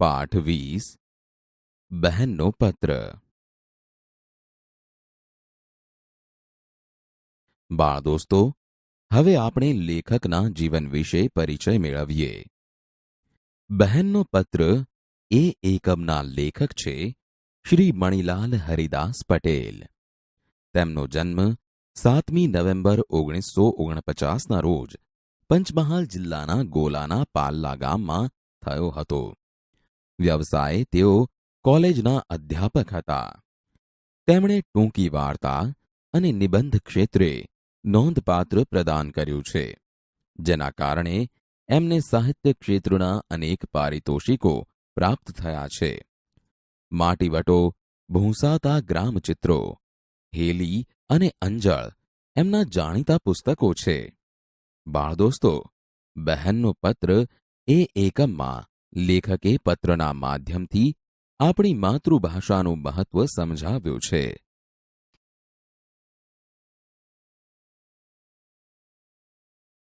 પાઠ વીસ, બહેનનો પત્ર. બાળ દોસ્તો, હવે આપણે લેખકના જીવન વિશે પરિચય મેળવીએ. બહેનનો પત્ર એ એકમના લેખક છે શ્રી મણિલાલ હરિદાસ પટેલ. તેમનો જન્મ સાતમી નવેમ્બર ઓગણીસો ઓગણપચાસના રોજ પંચમહાલ જિલ્લાના ગોલાના પાલ્લા ગામમાં થયો હતો. વ્યવસાયે તેઓ કોલેજના અધ્યાપક હતા. તેમણે ટૂંકી વાર્તા અને નિબંધ ક્ષેત્રે નોંધપાત્ર પ્રદાન કર્યું છે, જેના કારણે એમને સાહિત્ય ક્ષેત્રના અનેક પારિતોષિકો પ્રાપ્ત થયા છે. માટીવટો, ભૂંસાતા ગ્રામચિત્રો, હેલી અને અંજળ એમના જાણીતા પુસ્તકો છે. બાળ દોસ્તો બહેનનો પત્ર એ એકમમાં લેખકે પત્રના માધ્યમથી આપણી માતૃભાષાનું મહત્વ સમજાવ્યું છે.